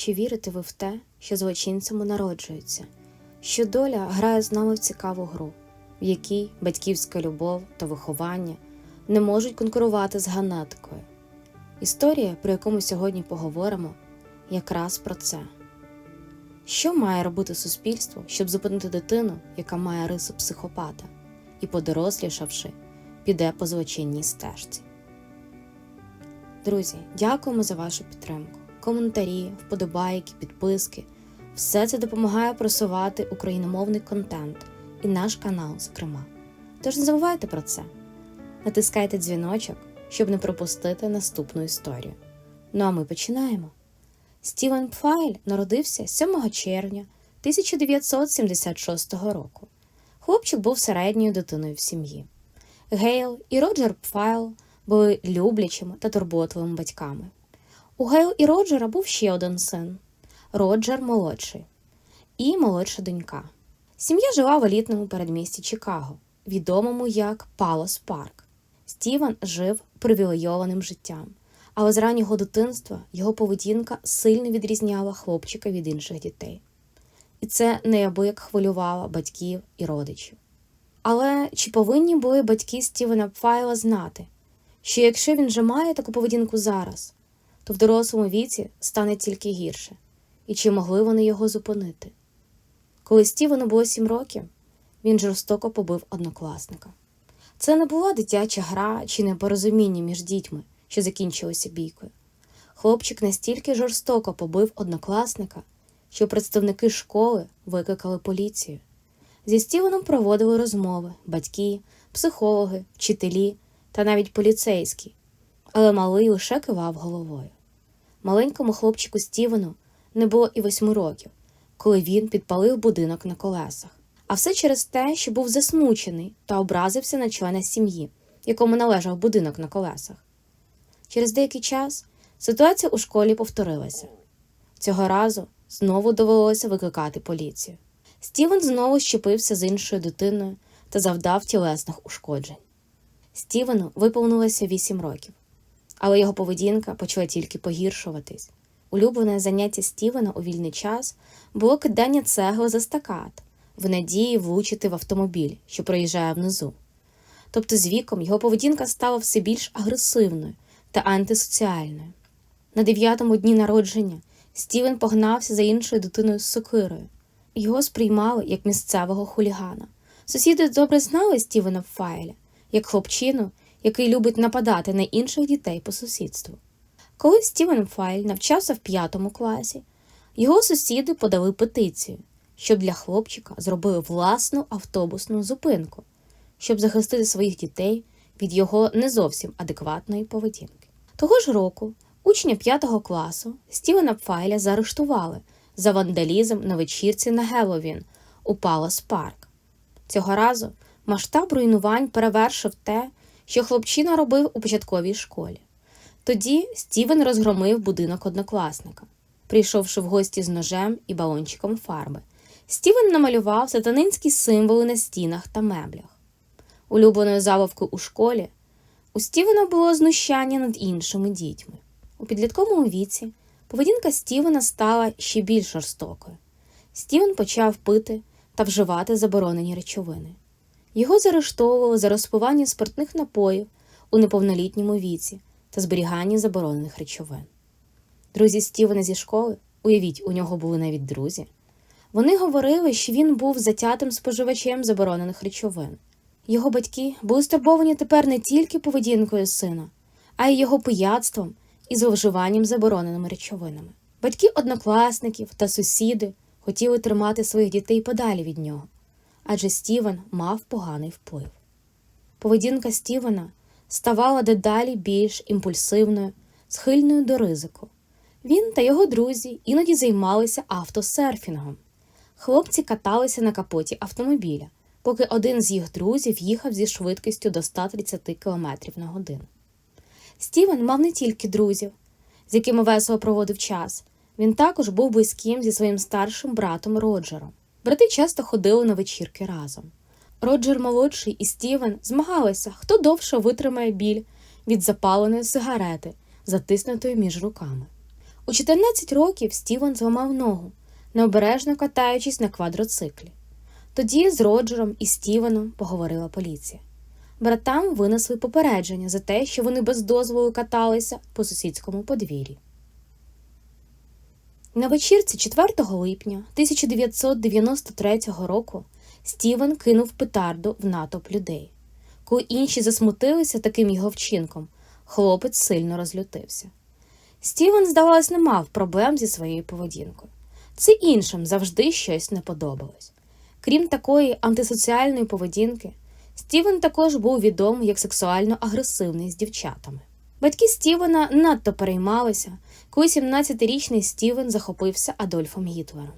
Чи вірите ви в те, що злочинцями народжуються, що доля грає з нами в цікаву гру, в якій батьківська любов та виховання не можуть конкурувати з ганаткою? Історія, про яку ми сьогодні поговоримо, якраз про це. Що має робити суспільство, щоб зупинити дитину, яка має риси психопата, і, подорослішавши, піде по злочинній стежці? Друзі, дякуємо за вашу підтримку. Коментарі, вподобайки, підписки. Все це допомагає просувати україномовний контент і наш канал, зокрема. Тож не забувайте про це. Натискайте дзвіночок, щоб не пропустити наступну історію. Ну а ми починаємо. Стівен Пфайль народився 7 червня 1976 року. Хлопчик був середньою дитиною в сім'ї. Гейл і Роджер Пфайл були люблячими та турботливими батьками. У Гейл і Роджера був ще один син Роджер молодший і молодша донька. Сім'я жила в елітному передмісті Чикаго, відомому як Палос Парк. Стівен жив привілейованим життям, але з раннього дитинства його поведінка сильно відрізняла хлопчика від інших дітей. І це неабияк хвилювало батьків і родичів. Але чи повинні були батьки Стівена Пфайла знати, що якщо він вже має таку поведінку зараз, то в дорослому віці стане тільки гірше, і чи могли вони його зупинити? Коли Стівену було сім років, він жорстоко побив однокласника. Це не була дитяча гра чи непорозуміння між дітьми, що закінчилося бійкою. Хлопчик настільки жорстоко побив однокласника, що представники школи викликали поліцію. Зі Стівеном проводили розмови батьки, психологи, вчителі та навіть поліцейські, але малий лише кивав головою. Маленькому хлопчику Стівену не було і восьми років, коли він підпалив будинок на колесах. А все через те, що був засмучений та образився на члена сім'ї, якому належав будинок на колесах. Через деякий час ситуація у школі повторилася. Цього разу знову довелося викликати поліцію. Стівен знову щепився з іншою дитиною та завдав тілесних ушкоджень. Стівену виповнилося вісім років, але його поведінка почала тільки погіршуватись. Улюблене заняття Стівена у вільний час було кидання цегли за стакат в надії влучити в автомобіль, що проїжджає внизу. Тобто з віком його поведінка стала все більш агресивною та антисоціальною. На дев'ятому дні народження Стівен погнався за іншою дитиною з сокирою. Його сприймали як місцевого хулігана. Сусіди добре знали Стівена Файля як хлопчину, який любить нападати на інших дітей по сусідству. Коли Стівен Файль навчався в п'ятому класі, його сусіди подали петицію, щоб для хлопчика зробили власну автобусну зупинку, щоб захистити своїх дітей від його не зовсім адекватної поведінки. Того ж року учня п'ятого класу Стівена Файля заарештували за вандалізм на вечірці на Геловін у Палас Парк. Цього разу масштаб руйнувань перевершив те, що хлопчина робив у початковій школі. Тоді Стівен розгромив будинок однокласника. Прийшовши в гості з ножем і балончиком фарби, Стівен намалював сатанинські символи на стінах та меблях. Улюбленою забавкою у школі у Стівена було знущання над іншими дітьми. У підлітковому віці поведінка Стівена стала ще більш жорстокою. Стівен почав пити та вживати заборонені речовини. Його заарештовували за розпивання спиртних напоїв у неповнолітньому віці та зберігання заборонених речовин. Друзі Стівена зі школи, уявіть, у нього були навіть друзі. Вони говорили, що він був затятим споживачем заборонених речовин. Його батьки були стурбовані тепер не тільки поведінкою сина, а й його пияцтвом і зловживанням забороненими речовинами. Батьки однокласників та сусіди хотіли тримати своїх дітей подалі від нього, адже Стівен мав поганий вплив. Поведінка Стівена ставала дедалі більш імпульсивною, схильною до ризику. Він та його друзі іноді займалися автосерфінгом. Хлопці каталися на капоті автомобіля, поки один з їх друзів їхав зі швидкістю до 130 км на годину. Стівен мав не тільки друзів, з якими весело проводив час, він також був близьким зі своїм старшим братом Роджером. Брати часто ходили на вечірки разом. Роджер молодший і Стівен змагалися, хто довше витримає біль від запаленої сигарети, затиснутої між руками. У 14 років Стівен зламав ногу, необережно катаючись на квадроциклі. Тоді з Роджером і Стівеном поговорила поліція. Братам винесли попередження за те, що вони без дозволу каталися по сусідському подвір'ї. На вечірці 4 липня 1993 року Стівен кинув петарду в натовп людей. Коли інші засмутилися таким його вчинком, хлопець сильно розлютився. Стівен, здавалось, не мав проблем зі своєю поведінкою. Це іншим завжди щось не подобалось. Крім такої антисоціальної поведінки, Стівен також був відомий як сексуально агресивний з дівчатами. Батьки Стівена надто переймалися, коли 17-річний Стівен захопився Адольфом Гітлером.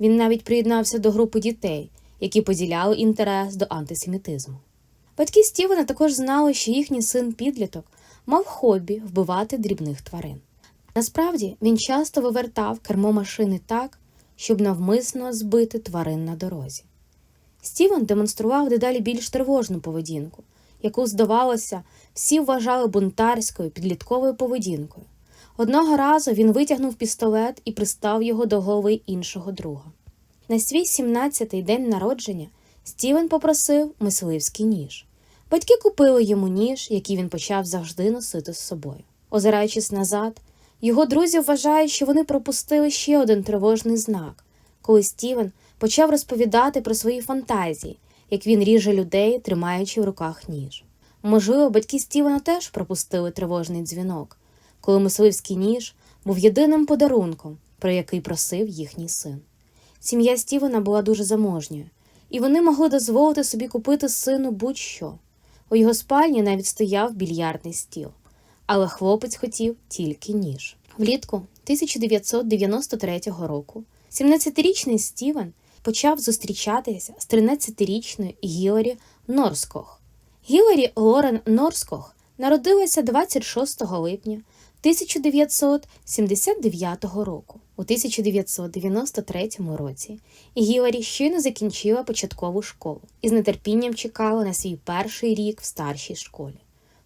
Він навіть приєднався до групи дітей, які поділяли інтерес до антисемітизму. Батьки Стівена також знали, що їхній син підліток мав хобі вбивати дрібних тварин. Насправді він часто вивертав кермо машини так, щоб навмисно збити тварин на дорозі. Стівен демонстрував дедалі більш тривожну поведінку, яку, здавалося, всі вважали бунтарською підлітковою поведінкою. Одного разу він витягнув пістолет і пристав його до голови іншого друга. На свій 17-й день народження Стівен попросив мисливський ніж. Батьки купили йому ніж, який він почав завжди носити з собою. Озираючись назад, його друзі вважають, що вони пропустили ще один тривожний знак, коли Стівен почав розповідати про свої фантазії, як він ріже людей, тримаючи в руках ніж. Можливо, батьки Стівена теж пропустили тривожний дзвінок, коли мисливський ніж був єдиним подарунком, про який просив їхній син. Сім'я Стівена була дуже заможньою, і вони могли дозволити собі купити сину будь-що. У його спальні навіть стояв більярдний стіл, але хлопець хотів тільки ніж. Влітку 1993 року 17-річний Стівен почав зустрічатися з 13-річною Гіларі Норскох. Гіларі Лорен Норскох народилася 26 липня 1979 року. У 1993 році Гіларі щойно закінчила початкову школу і з нетерпінням чекала на свій перший рік в старшій школі.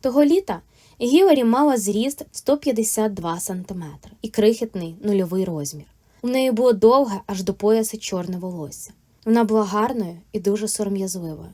Того літа Гіларі мала зріст 152 см і крихітний нульовий розмір. У неї було довге аж до пояса чорне волосся. Вона була гарною і дуже сором'язливою.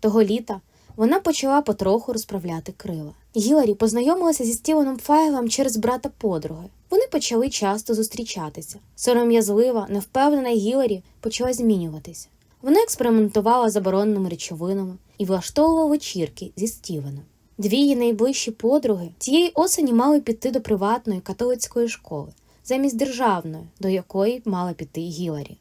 Того літа вона почала потроху розправляти крила. Гіларі познайомилася зі Стівеном Файлом через брата подруги. Вони почали часто зустрічатися. Сором'язлива, невпевнена Гіларі почала змінюватися. Вона експериментувала забороненими речовинами і влаштовувала вечірки зі Стівеном. Дві її найближчі подруги цієї осені мали піти до приватної католицької школи, замість державної, до якої мала піти Гіларі.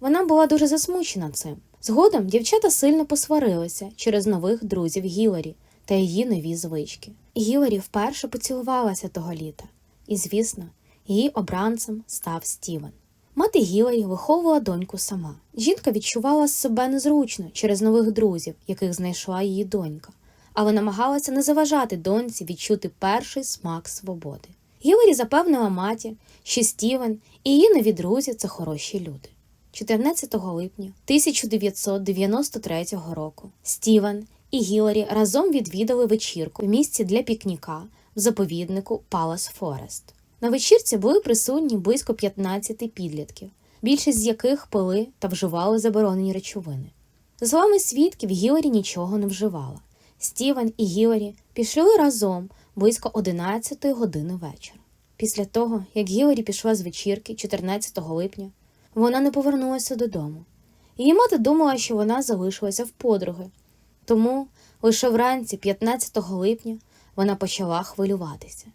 Вона була дуже засмучена цим. Згодом дівчата сильно посварилися через нових друзів Гіларі та її нові звички. Гіларі вперше поцілувалася того літа, і, звісно, її обранцем став Стівен. Мати Гіларі виховувала доньку сама. Жінка відчувала себе незручно через нових друзів, яких знайшла її донька, але намагалася не заважати доньці відчути перший смак свободи. Гіларі запевнила маті, що Стівен і її нові друзі це хороші люди. 14 липня 1993 року Стівен і Гіларі разом відвідали вечірку в місці для пікніка в заповіднику Палас Форест. На вечірці були присутні близько 15 підлітків, більшість з яких пили та вживали заборонені речовини. За словами свідків, Гіларі нічого не вживала. Стівен і Гіларі пішли разом близько 11 години вечора. Після того, як Гіларі пішла з вечірки 14 липня, вона не повернулася додому. Її мати думала, що вона залишилася в подруги, тому лише вранці, 15 липня, вона почала хвилюватися.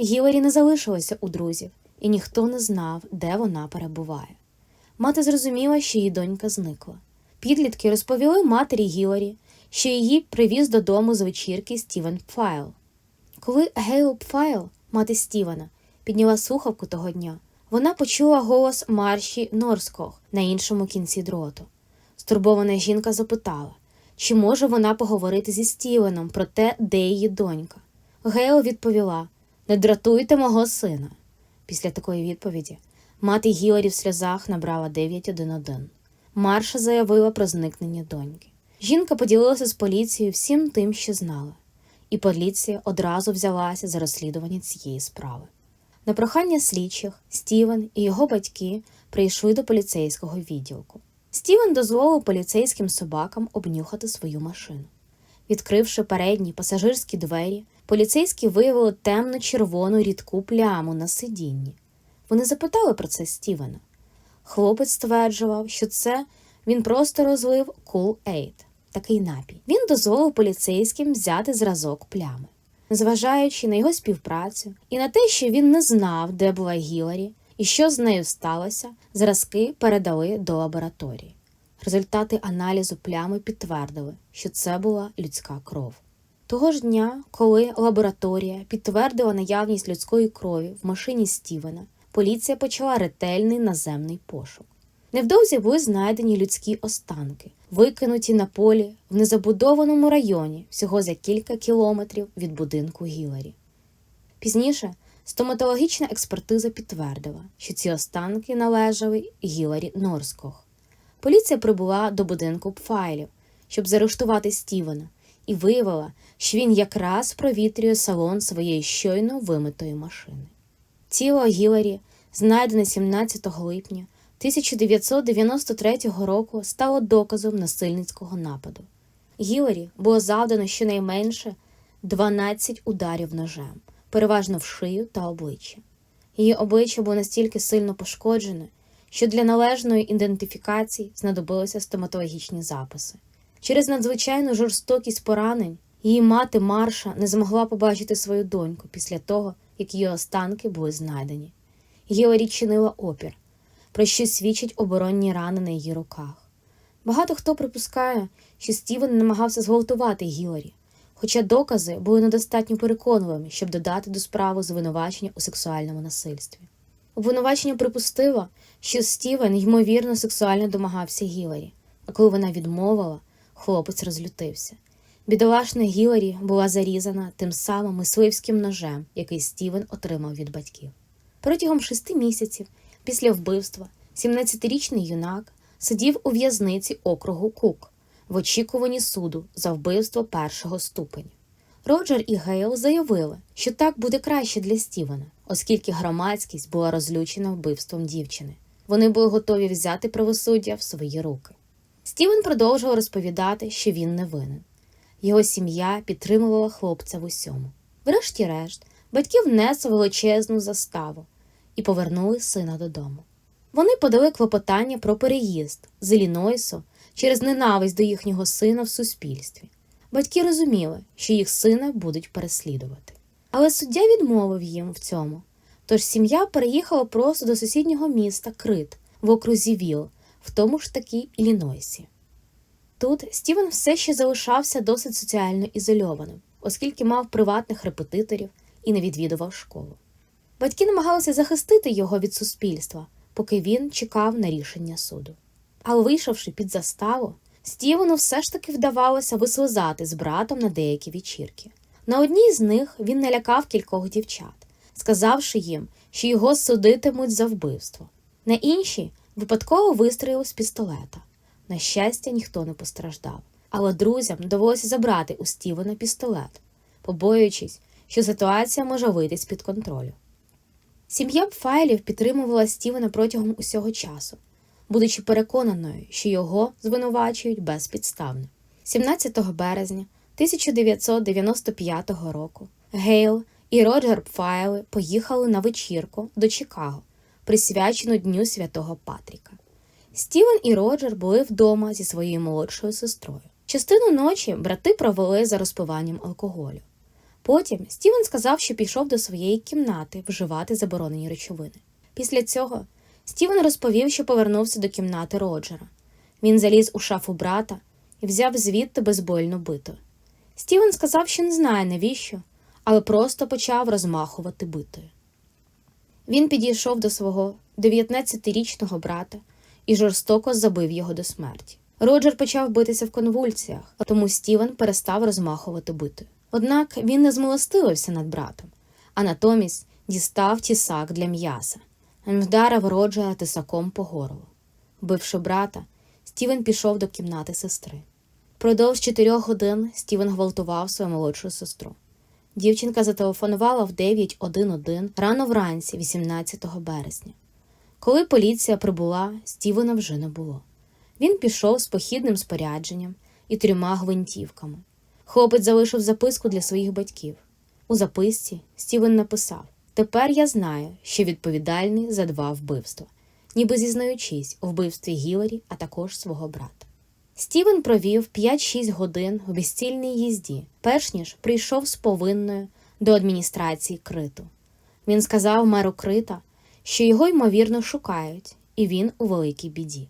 Гіларі не залишилася у друзів, і ніхто не знав, де вона перебуває. Мати зрозуміла, що її донька зникла. Підлітки розповіли матері Гіларі, що її привіз додому з вечірки Стівен Пфайл. Коли Гейл Пфайл, мати Стівена, підняла слухавку того дня, вона почула голос Марші Норскох на іншому кінці дроту. Стурбована жінка запитала, чи може вона поговорити зі Стівеном про те, де її донька. Гейл відповіла Не дратуйте мого сина. Після такої відповіді мати Гіларі в сльозах набрала 911. Марша заявила про зникнення доньки. Жінка поділилася з поліцією всім тим, що знала, і поліція одразу взялася за розслідування цієї справи. На прохання слідчих Стівен і його батьки прийшли до поліцейського відділку. Стівен дозволив поліцейським собакам обнюхати свою машину. Відкривши передні пасажирські двері, поліцейські виявили темно червону рідку пляму на сидінні. Вони запитали про це Стівена. Хлопець стверджував, що це він просто розлив Cool Aid, такий напій. Він дозволив поліцейським взяти зразок плями. Зважаючи на його співпрацю і на те, що він не знав, де була Гіларі і що з нею сталося, зразки передали до лабораторії. Результати аналізу плями підтвердили, що це була людська кров. Того ж дня, коли лабораторія підтвердила наявність людської крові в машині Стівена, поліція почала ретельний наземний пошук. Невдовзі були знайдені людські останки, викинуті на полі в незабудованому районі всього за кілька кілометрів від будинку Гіларі. Пізніше стоматологічна експертиза підтвердила, що ці останки належали Гіларі Норскох. Поліція прибула до будинку Пфайлів, щоб заарештувати Стівена, і виявила, що він якраз провітрює салон своєї щойно вимитої машини. Тіло Гіларі, знайдене 17 липня 1993 року, стало доказом насильницького нападу. Гіларі було завдано щонайменше 12 ударів ножем, переважно в шию та обличчя. Її обличчя було настільки сильно пошкоджене, що для належної ідентифікації знадобилися стоматологічні записи. Через надзвичайну жорстокість поранень її мати Марша не змогла побачити свою доньку після того, як її останки були знайдені. Гіларі чинила опір, про що свідчать оборонні рани на її руках. Багато хто припускає, що Стівен намагався зґвалтувати Гіларі, хоча докази були недостатньо переконливими, щоб додати до справи звинувачення у сексуальному насильстві. Обвинувачення припустило, що Стівен ймовірно сексуально домагався Гіларі, а коли вона відмовила, хлопець розлютився. Бідолашна Гіларі була зарізана тим самим мисливським ножем, який Стівен отримав від батьків. Протягом шести місяців після вбивства 17-річний юнак сидів у в'язниці округу Кук в очікуванні суду за вбивство першого ступеня. Роджер і Гейл заявили, що так буде краще для Стівена, оскільки громадськість була розлючена вбивством дівчини. Вони були готові взяти правосуддя в свої руки. Стівен продовжував розповідати, що він не винен. Його сім'я підтримувала хлопця в усьому. Врешті-решт, батьки внесли величезну заставу і повернули сина додому. Вони подали клопотання про переїзд з Іллінойсу через ненависть до їхнього сина в суспільстві. Батьки розуміли, що їх сина будуть переслідувати. Але суддя відмовив їм в цьому. Тож сім'я переїхала просто до сусіднього міста Крит в окрузі Віл, в тому ж таки Іллінойсі. Тут Стівен все ще залишався досить соціально ізольованим, оскільки мав приватних репетиторів і не відвідував школу. Батьки намагалися захистити його від суспільства, поки він чекав на рішення суду. Але вийшовши під заставу, Стівену все ж таки вдавалося вислизати з братом на деякі вечірки. На одній з них він налякав кількох дівчат, сказавши їм, що його судитимуть за вбивство. На іншій випадково вистрілив з пістолета. На щастя, ніхто не постраждав, але друзям довелося забрати у Стівена пістолет, побоюючись, що ситуація може вийти з під контролю. Сім'я Пфайлів підтримувала Стівена протягом усього часу, будучи переконаною, що його звинувачують безпідставно. 17 березня 1995 року Гейл і Роджер Пфайли поїхали на вечірку до Чикаго, присвячену Дню Святого Патріка. Стівен і Роджер були вдома зі своєю молодшою сестрою. Частину ночі брати провели за розпиванням алкоголю. Потім Стівен сказав, що пішов до своєї кімнати вживати заборонені речовини. Після цього Стівен розповів, що повернувся до кімнати Роджера. Він заліз у шафу брата і взяв звідти безбольну биту. Стівен сказав, що не знає навіщо, але просто почав розмахувати битою. Він підійшов до свого 19-річного брата і жорстоко забив його до смерті. Роджер почав битися в конвульсіях, тому Стівен перестав розмахувати битою. Однак він не змилостивився над братом, а натомість дістав тісак для м'яса. Вдарив Роджера тисаком по горлу. Вбивши брата, Стівен пішов до кімнати сестри. Продовж чотирьох годин Стівен гвалтував свою молодшу сестру. Дівчинка зателефонувала в 911 рано вранці, 18 березня. Коли поліція прибула, Стівена вже не було. Він пішов з похідним спорядженням і трьома гвинтівками. Хлопець залишив записку для своїх батьків. У записці Стівен написав: Тепер я знаю, що відповідальний за два вбивства, ніби зізнаючись у вбивстві Гіларі, а також свого брата. Стівен провів 5-6 годин у безцільній їзді, перш ніж прийшов з повинною до адміністрації криту. Він сказав меру Крита, що його ймовірно шукають, і він у великій біді.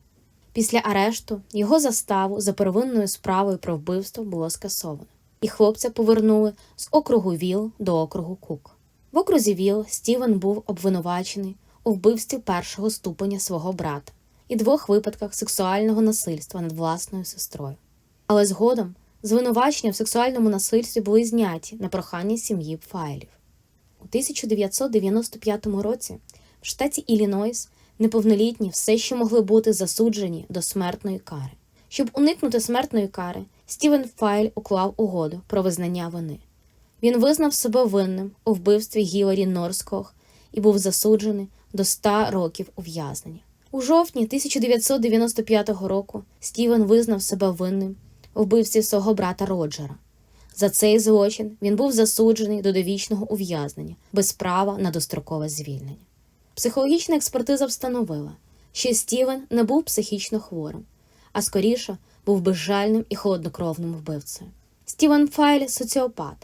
Після арешту його заставу за первинною справою про вбивство було скасовано, і хлопця повернули з округу Віл до округу Кук. В окрузі Віл Стівен був обвинувачений у вбивстві першого ступеня свого брата і двох випадках сексуального насильства над власною сестрою. Але згодом звинувачення в сексуальному насильстві були зняті на прохання сім'ї Файлів. У 1995 році в штаті Іллінойс неповнолітні все ще могли бути засуджені до смертної кари. Щоб уникнути смертної кари, Стівен Файль уклав угоду про визнання вини. Він визнав себе винним у вбивстві Гіларі Норскох і був засуджений до 100 років ув'язнення. У жовтні 1995 року Стівен визнав себе винним у вбивстві свого брата Роджера. За цей злочин він був засуджений до довічного ув'язнення без права на дострокове звільнення. Психологічна експертиза встановила, що Стівен не був психічно хворим, а скоріше був безжальним і холоднокровним вбивцею. Стівен Файль соціопат,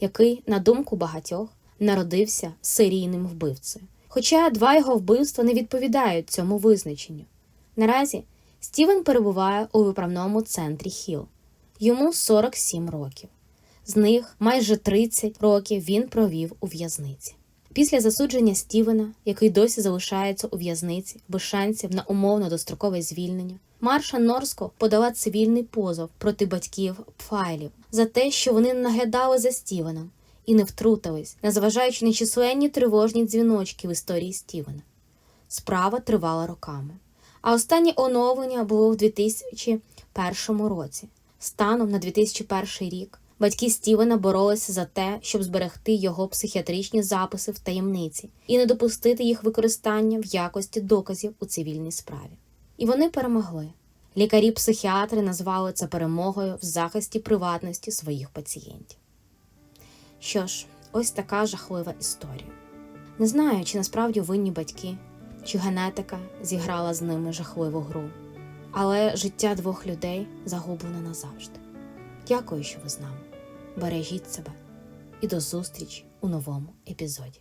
який, на думку багатьох, народився серійним вбивцею. Хоча два його вбивства не відповідають цьому визначенню. Наразі Стівен перебуває у виправному центрі Хіл. Йому 47 років. З них майже 30 років він провів у в'язниці. Після засудження Стівена, який досі залишається у в'язниці без шансів на умовно дострокове звільнення, Марша Норско подала цивільний позов проти батьків Пфайлів за те, що вони наглядали за Стівеном і не втрутились, незважаючи на численні тривожні дзвіночки в історії Стівена. Справа тривала роками. А останнє оновлення було в 2001 році. Станом на 2001 рік батьки Стівена боролися за те, щоб зберегти його психіатричні записи в таємниці і не допустити їх використання в якості доказів у цивільній справі. І вони перемогли. Лікарі-психіатри назвали це перемогою в захисті приватності своїх пацієнтів. Що ж, ось така жахлива історія. Не знаю, чи насправді винні батьки, чи генетика зіграла з ними жахливу гру, але життя двох людей загублене назавжди. Дякую, що ви з нами. Бережіть себе і до зустрічі у новому епізоді.